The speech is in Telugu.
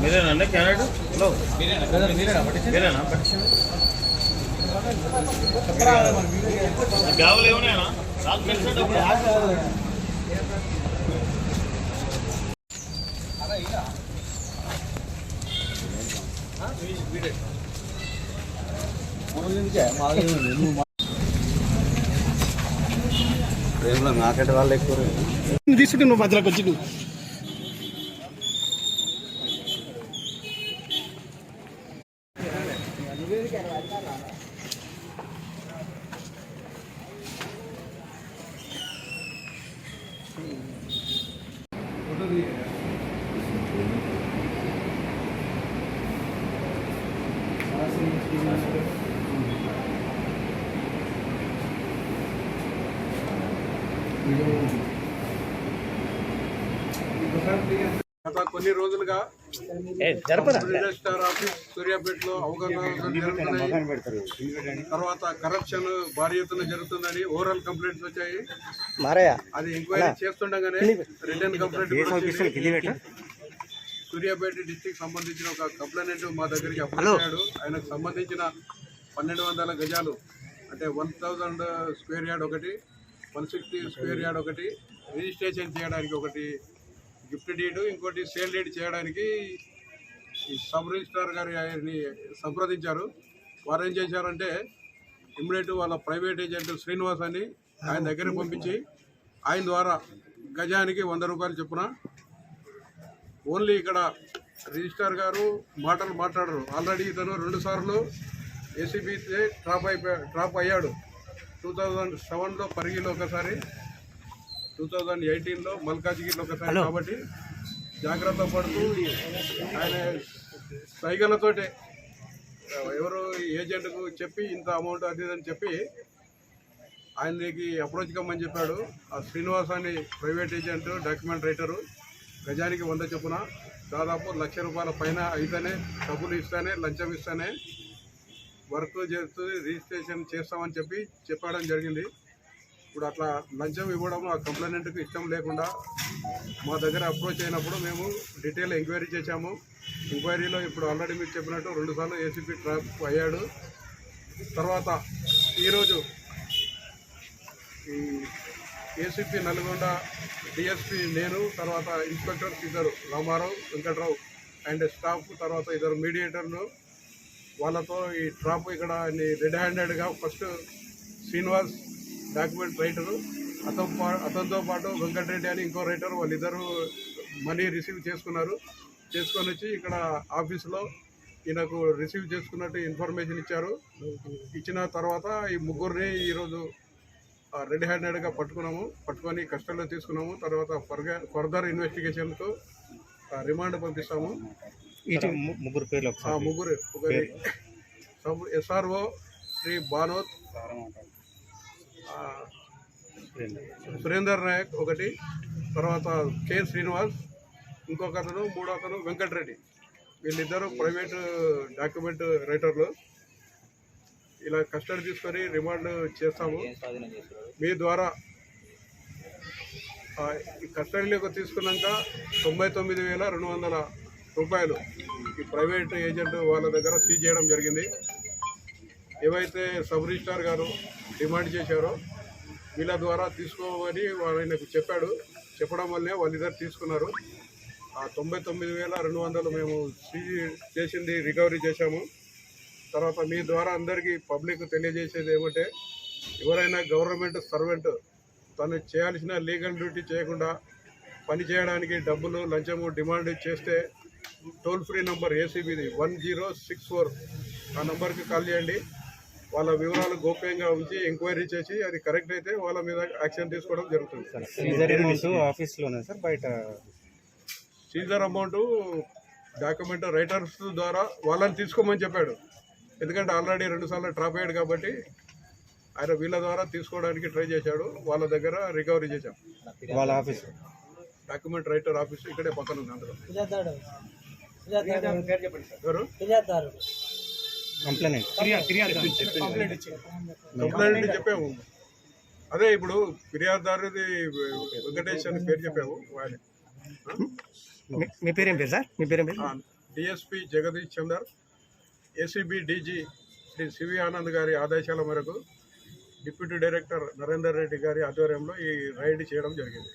మీరేనండి? క్యాండిడేట్ హలో మీరేనా? పట్టించింది గావులు ఏమన్నాయనా డాక్యుమెంట్స్ డబ్బులు నాకంటే వాళ్ళు ఎక్కువ తీసుకుంటే నువ్వు మధ్యలోకి వచ్చి నువ్వు तो नहीं है Gracias. గత కొన్ని రోజులుగా రిజిస్టార్ ఆఫీస్ సూర్యాపేటలో అవగాహన జరుగుతున్నాయి. తర్వాత కరప్షన్ భారీ ఎత్తున జరుగుతుందని ఓవరాల్ కంప్లైంట్స్ వచ్చాయి. అది ఎంక్వైరీ చేస్తుండగానే రిటర్న్ కంప్లైంట్. సూర్యాపేట డిస్టిక్ సంబంధించిన ఒక కంప్లైంట్ మా దగ్గరికి అయ్యాడు ఆయనకు సంబంధించిన పన్నెండు వందల గజాలు అంటే వన్ థౌజండ్ స్క్వేర్ యార్డ్ ఒకటి వన్ సిక్స్టీ స్క్వేర్ యార్డ్ ఒకటి రిజిస్ట్రేషన్ చేయడానికి ఒకటి గిఫ్ట్ డీడ్ ఇంకోటి సేల్ డీడ్ చేయడానికి ఈ సబ్ రిజిస్ట్రార్ గారి ఆయన్ని సంప్రదించారు. వారు ఏం చేశారంటే ఇమ్మీడియట్ వాళ్ళ ప్రైవేట్ ఏజెంట్ శ్రీనివాస్ అని ఆయన దగ్గరికి పంపించి ఆయన ద్వారా గజానికి వంద రూపాయలు చొప్పున ఓన్లీ ఇక్కడ రిజిస్ట్రార్ గారు మాటలు మాట్లాడరు. ఆల్రెడీ ఇతను రెండుసార్లు ఏసీబీతో ఏసీబీ డ్రాప్ అయిపోయా డ్రాప్ అయ్యాడు. టూ థౌజండ్ సెవెన్లో పరిగిలో ఒకసారి టూ థౌజండ్ ఎయిటీన్లో మల్కాజ్గిరిలో ఒకసారి కాబట్టి జాగ్రత్త పడుతూ ఆయన సైగలతోటే ఎవరు ఏజెంట్కు చెప్పి ఇంత అమౌంట్ అది అని చెప్పి ఆయనకి అప్రోచ్ కమ్మని చెప్పాడు. ఆ శ్రీనివాస్ అని ప్రైవేట్ ఏజెంట్ డాక్యుమెంట్ రైటరు గజానికి వంద చొప్పున దాదాపు లక్ష రూపాయల పైన అయితేనే డబ్బులు ఇస్తానే లంచం ఇస్తానే వర్క్ చేస్తూ రిజిస్ట్రేషన్ చేస్తామని చెప్పి చెప్పడం జరిగింది. ఇప్పుడు అట్లా లంచం ఇవ్వడం ఆ కంప్లైంట్కి ఇష్టం లేకుండా మా దగ్గర అప్రోచ్ అయినప్పుడు మేము డీటెయిల్ ఎంక్వైరీ చేశాము. ఎంక్వైరీలో ఇప్పుడు ఆల్రెడీ మీకు చెప్పినట్టు రెండుసార్లు ఏసీపీ ట్రాప్ అయ్యాడు. తర్వాత ఈరోజు ఈ ఏసీపీ నల్గొండ డిఎస్పీ నేను తర్వాత ఇన్స్పెక్టర్స్ ఇద్దరు రామారావు వెంకట్రావు అండ్ స్టాఫ్ తర్వాత ఇద్దరు మీడియేటర్ను వాళ్ళతో ఈ ట్రాప్ ఇక్కడ రెడ్ హ్యాండెడ్గా ఫస్ట్ శ్రీనివాస్ డాక్యుమెంట్ రైటరు అతను పా- అతనితో పాటు వెంకటరెడ్డి అని ఇంకో రైటర్ వాళ్ళిద్దరూ మనీ రిసీవ్ చేసుకున్నారు. చేసుకొని వచ్చి ఇక్కడ ఆఫీసులో ఈయనకు రిసీవ్ చేసుకున్నట్టు ఇన్ఫర్మేషన్ ఇచ్చారు. ఇచ్చిన తర్వాత ఈ ముగ్గురిని ఈరోజు రెడ్ హ్యాండెడ్గా పట్టుకున్నాము. పట్టుకొని కస్టడీలో తీసుకున్నాము. తర్వాత ఫర్గర్ ఫర్దర్ ఇన్వెస్టిగేషన్కు ఆ, రిమాండ్ పంపిస్తాము. ముగ్గురు పేర్లు ముగ్గురు ఎస్ఆర్ఓ శ్రీ బానోత్ ఆ, సురేందర్ నాయక్ ఒకటి తర్వాత కె శ్రీనివాస్ ఇంకొక అతను మూడో అతను వెంకటరెడ్డి. వీళ్ళిద్దరూ ప్రైవేటు డాక్యుమెంట్ రైటర్లు. ఇలా కస్టడీ తీసుకొని రిమాండ్ చేస్తాము. మీ ద్వారా ఈ కస్టడీలోకి తీసుకున్నాక తొంభై తొమ్మిది వేల రెండు వందల రూపాయలు ఈ ప్రైవేట్ ఏజెంట్ వాళ్ళ దగ్గర సీజ్ చేయడం జరిగింది. ఏవైతే సబ్ రిజిస్ట్రార్ గారు డిమాండ్ చేశారో వీళ్ళ ద్వారా తీసుకోమని ఆయనకు చెప్పాడు. చెప్పడం వల్లే వాళ్ళిద్దరు తీసుకున్నారు. ఆ తొంభై తొమ్మిది వేల రెండు వందలు మేము సీజీ చేసింది రికవరీ చేశాము. తర్వాత మీ ద్వారా అందరికీ పబ్లిక్ తెలియజేసేది ఏమంటే ఎవరైనా గవర్నమెంట్ సర్వెంట్ తను చేయాల్సిన లీగల్ డ్యూటీ చేయకుండా పని చేయడానికి డబ్బులు లంచము డిమాండ్ చేస్తే టోల్ ఫ్రీ నంబర్ ఏసీబీది వన్ జీరో సిక్స్ ఫోర్ ఆ నంబర్కి కాల్ చేయండి. వాళ్ళ వివరాలు గోప్యంగా ఉంచి ఎంక్వైరీ చేసి అది కరెక్ట్ అయితే వాళ్ళ మీద యాక్షన్ తీసుకోవడం జరుగుతుంది. సీజర్ అమౌంట్ ఆఫీస్లోనే సార్ బయట? సీజర్ అమౌంట్ డాక్యుమెంట్ రైటర్స్ ద్వారా వాళ్ళని తీసుకోమని చెప్పాడు. ఎందుకంటే ఆల్రెడీ రెండు సార్లు డ్రాప్ అయ్యాడు కాబట్టి ఆయన వీళ్ళ ద్వారా తీసుకోవడానికి ట్రై చేశాడు. వాళ్ళ దగ్గర రికవరీ చేశాం. వాళ్ళ ఆఫీస్? డాక్యుమెంట్ రైటర్ ఆఫీస్ ఇక్కడే పక్కన ఉంది అందులో. కంప్లైంట్ కంప్లైంట్ చెప్పాము. అదే ఇప్పుడు ఫిర్యాదుదారుది వెంకటేష్ అని పేరు చెప్పాము ఆయన మీ పేరేం పేరు సార్? మీ పేరేం పేరు? DSP Jagadish Chander ACB DG Shri CV Anand గారి ఆదేశాల మేరకు డిప్యూటీ డైరెక్టర్ నరేందర్ రెడ్డి గారి ఆధ్వర్యంలో ఈ రైడ్ చేయడం జరిగింది.